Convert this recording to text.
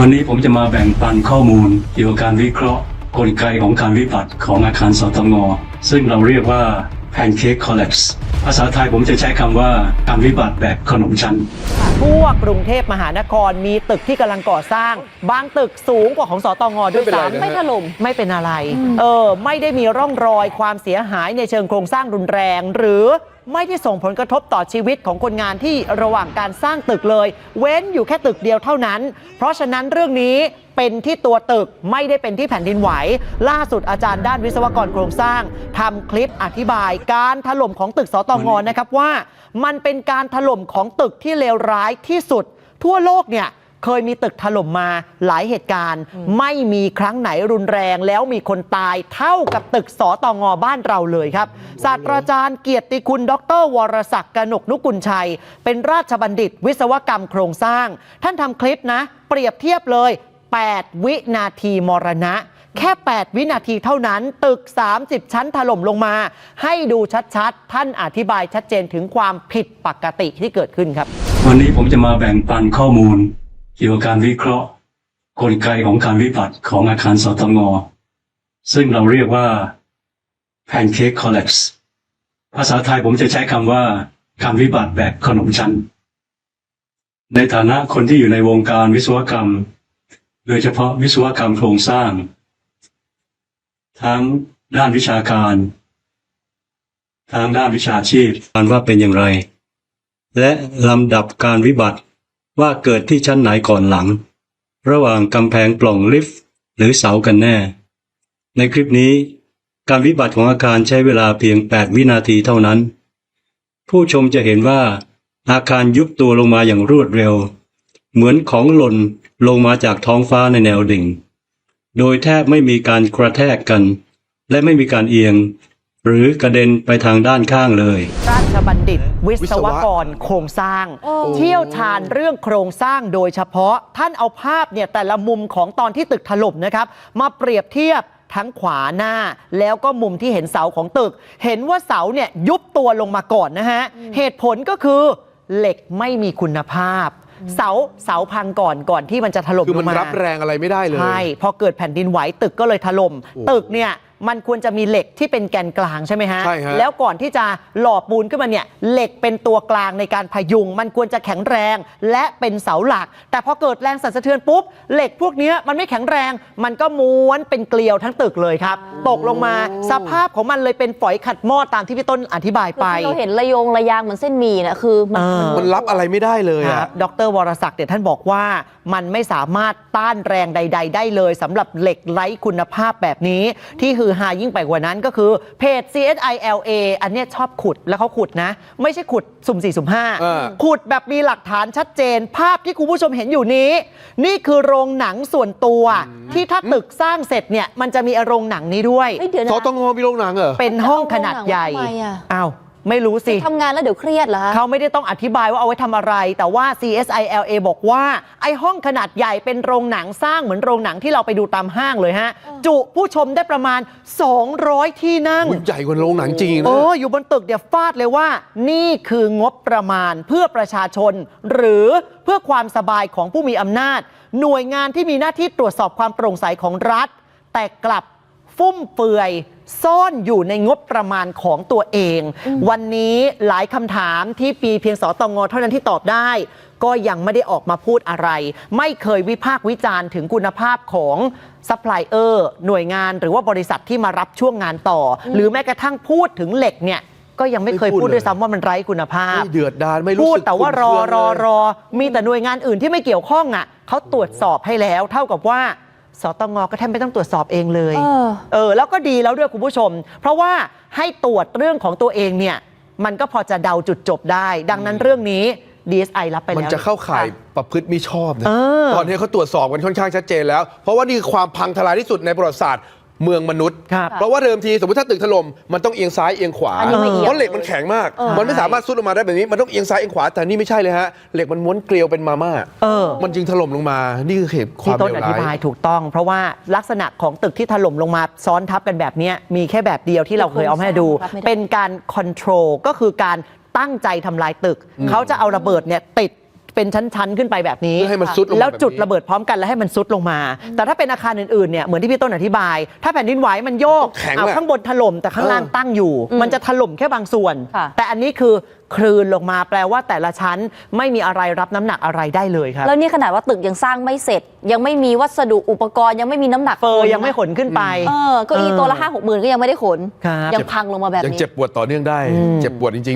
วันนี้ผมจะมาแบ่งปันข้อมูลเกี่ยวกับการวิเคราะห์กลไกของการวิบัติของอาคารสตงซึ่งเราเรียกว่า pancake collapse ภาษาไทยผมจะใช้คำว่าการวิบัติแบบขนมชั้น ทั่วกรุงเทพมหานครมีตึกที่กำลังก่อสร้าง บางตึกสูงกว่าของสตงด้วยไม่เป็นไรนะซ้ำฮะไม่ถล่มไม่เป็นอะไร เออ ไม่ได้มีร่องรอยความเสียหายในเชิงโครงสร้างรุนแรง หรือไม่ได้ส่งผลกระทบต่อชีวิตของคนงานที่ระหว่างการสร้างตึกเลย เว้นอยู่แค่ตึกเดียวเท่านั้น เพราะฉะนั้นเรื่องนี้ เป็นที่ตัวตึกไม่ได้เป็นที่แผ่นดินไหว ล่าสุดอาจารย์ด้านวิศวกรโครงสร้างทำคลิปอธิบายการถล่มของตึกสตงนะครับว่า มันเป็นการถล่มของตึกที่เลวร้ายที่สุด ทั่วโลกเนี่ยเคยมีตึกถล่มมาหลายเหตุการณ์ ไม่มีครั้งไหนรุนแรงแล้วมีคนตายเท่ากับตึกสอตองอบ้านเราเลยครับ ศาสตราจารย์เกียรติคุณ ดร วรศักดิ์กนกนุกุลชัย เป็นราชบัณฑิต วิศวกรรมโครงสร้าง ท่านทำคลิปนะ เปรียบเทียบเลย 8 วินาทีมรณะ แค่ 8 วินาทีเท่านั้น ตึก 30 ชั้นถล่มลงมา ให้ดูชัดๆ ท่านอธิบายชัดเจนถึงความผิดปกติที่เกิดขึ้นครับ วันนี้ผมจะมาแบ่งปันข้อมูล เกี่ยวกับการวิเคราะห์ กลไกของการวิบัติของอาคารสตงซึ่งเราเรียกว่า pancake collapse ภาษาไทยผมจะใช้คำว่าการวิบัติแบบขนมชั้น ในฐานะคนที่อยู่ในวงการวิศวกรรม โดยเฉพาะวิศวกรรมโครงสร้าง ทั้งด้านวิชาการ ทั้งด้านวิชาชีพการว่าเป็นอย่างไร และลำดับการวิบัติว่าเกิดที่ชั้นไหนก่อนหลัง ระหว่างกำแพงปล่องลิฟต์หรือเสากันแน่ ในคลิปนี้ การวิบัติของอาคารใช้เวลาเพียง 8 วินาทีเท่านั้น ผู้ชมจะเห็นว่าอาคารยุบตัวลงมาอย่างรวดเร็ว เหมือนของหล่น ลงมาจากท้องฟ้าในแนวดิ่ง โดยแทบไม่มีการกระแทกกัน และไม่มีการเอียง หรือกระเด็นไปทางด้านข้างเลย ราชบัณฑิต วิศวกรโครงสร้างโอ้เชี่ยวชาญเรื่องโครงสร้างโดยเฉพาะท่านเอาภาพเนี่ยแต่ละมุมของตอนที่ตึกถล่มนะครับ มาเปรียบเทียบทั้งขวาหน้าแล้วก็มุมที่เห็นเสาของตึก เห็นว่าเสาเนี่ยยุบตัวลงมาก่อนนะฮะ เหตุผลก็คือเหล็กไม่มีคุณภาพ เสาเสาพังก่อนก่อนที่มันจะถล่มคือลมันงมารับแรงอะไรไม่ได้เลย ใช่พอเกิดแผ่นดินไหวตึกก็เลยถล่มโอ้ตึกเนี่ยมันควรจะมีเหล็กที่เป็นแกนกลางใช่ไหมฮะ ใช่ฮะ แล้วก่อนที่จะหล่อปูนขึ้นมาเนี่ยเหล็กเป็นตัวกลางในการพยุง มันควรจะแข็งแรงและเป็นเสาหลัก แต่พอเกิดแรงสั่นสะเทือนปุ๊บ เหล็กพวกเนี้ยมันไม่แข็งแรง มันก็ม้วนเป็นเกลียวทั้งตึกเลยครับ ตกลงมาสภาพของมันเลยเป็นฝอยขัดหม้อตามที่พี่ต้นอธิบายคือไป ที่เราเห็นระโยงระยางเหมือนเส้นหมี่นะคือมัน เออ มันรับอะไรไม่ได้เลยคอะรับดรวรศักดิ์เนี่ยท่านบอกว่ามันไม่สามารถต้านแรงใด ๆ ได้เลยสำหรับเหล็กไร้คุณภาพแบบนี้ ที่ฮือฮายิ่งไปกว่านั้นก็คือเพจ CSILA อันเนี้ยชอบขุดแล้วเขาขุดนะ ไม่ใช่ขุดสุ่มสี่สุ่มห้าเออขุดแบบมีหลักฐานชัดเจน ภาพที่คุณผู้ชมเห็นอยู่นี้ นี่คือโรงหนังส่วนตัว ที่ถ้าตึกสร้างเสร็จเนี่ยมันจะมีโรงหนังนี้ด้วย เฮ้ยเดี๋ยวนะ สตงมีโรงหนังเหรอ เป็นห้องขนาดใหญ่ทำไมอะ อ้าว ไม่รู้สิ ทำงานแล้วเดี๋ยวเครียดเหรอคะ เขาไม่ได้ต้องอธิบายว่าเอาไว้ทำอะไร แต่ว่า CSILA บอกว่า ไอ้ห้องขนาดใหญ่เป็นโรงหนังสร้างเหมือนโรงหนังที่เราไปดูตามห้างเลยฮะ จุผู้ชมได้ประมาณ 200 ที่นั่ง อุ๊ยใหญ่กว่าโรงหนังจริงนะ โอ้อยู่บนตึกเดี๋ยวฟาดเลยว่า นี่คืองบประมาณเพื่อประชาชน หรือเพื่อความสบายของผู้มีอำนาจ หน่วยงานที่มีหน้าที่ตรวจสอบความโปร่งใสของรัฐ แต่กลับฟุ่มเฟือย ซ่อนอยู่ในงบประมาณของตัวเอง วันนี้หลายคำถามที่ปีเพียงสตงเท่านั้นที่ตอบได้ ก็ยังไม่ได้ออกมาพูดอะไร ไม่เคยวิพากษ์วิจารณ์ถึงคุณภาพของซัพพลายเออร์หน่วยงานหรือว่าบริษัทที่มารับช่วงงานต่ออหรือแม้กระทั่งพูดถึงเหล็กเนี่ยก็ยังไม่เคยไม่พูพูดดเลยด้วยซ้ำว่ามันไร้คุณภาพไม่เดือดดานไม่รู้พูดสึกแต่ว่ารอขุ่นรอเคืงเลยรอมีแต่หน่วยงานอื่นที่ไม่เกี่ยวข้องอะเขาตรวจสอบให้แล้ว เท่ากับว่า สตงก็แทบไม่ต้องตรวจสอบเองเลย เออ เออ แล้วก็ดีแล้วด้วยคุณผู้ชม เพราะว่าให้ตรวจเรื่องของตัวเองเนี่ย มันก็พอจะเดาจุดจบได้ ดังนั้นเรื่องนี้ DSI รับไปมันแล้วจะเข้าข่ายประพฤติมิชอบนะเออ ตอนนี้เขาตรวจสอบกันค่อนข้างชัดเจนแล้ว เพราะว่านี่คือความพังทลายที่สุดในประวัติศาสตร์ เมืองมนุษย์ ครับ เพราะว่าเดิมทีสมมติถ้าตึกถล่มมันต้องเอียงซ้ายเอียงขวาอันนี้ไม่เอียงเพราะเหล็กมันแข็งมาก เออ มันไม่สามารถซุดลงมาได้แบบนี้มันต้องเอียงซ้ายเอียงขวาแต่นี่ไม่ใช่เลยฮะเหล็กมันม้วนเกลียวเป็นมาม่าเออ มันจึงถล่มลงมา นี่คือเหตุคที่วามต้นเลวอธิร้าบายยถูกต้อง เพราะว่าลักษณะของตึกที่ถล่มลงมาซ้อนทับกันแบบเนี้ยมีแค่แบบเดียวที่เราเคยเอามาให้ดู รับไม่ได้ เป็นการคอนโทรลก็คือการตั้งใจทำลายตึก เขาจะเอาระเบิดเนี่ยติด เป็นชั้นๆขึ้นไปแบบนี้ เพื่อให้มันซุดลงมาแล้วจุดแบบนี้ ระเบิดพร้อมกันแล้วให้มันซุดลงมา แต่ถ้าเป็นอาคารอื่นๆเนี่ยเหมือนที่พี่ต้นอธิบาย ถ้าแผ่นดินไหวมันโยกแข็งเอาอะข้างบนถล่มแต่ข้างล่างเออ ตั้งอยู่ มันจะถล่มแค่บางส่วน ค่ะ แต่อันนี้คือคลืนลงมาแปลว่าแต่ละชั้นไม่มีอะไรรับน้ำหนักอะไรได้เลยครับ แล้วนี่ขนาดว่าตึกยังสร้างไม่เสร็จ ยังไม่มีวัสดุอุปกรณ์ยังไม่มีน้ำหนักเฟอคร์นยังไม่ขนขึ้นไป เออเก็อีตัวละห้าหกหมื่นก็ยังไม่ได้ขน ครับ ยังพังลงมาแบบยังนี้ เจ็บปวดต่อเนื่องได้ เจ็บปวดจริงๆ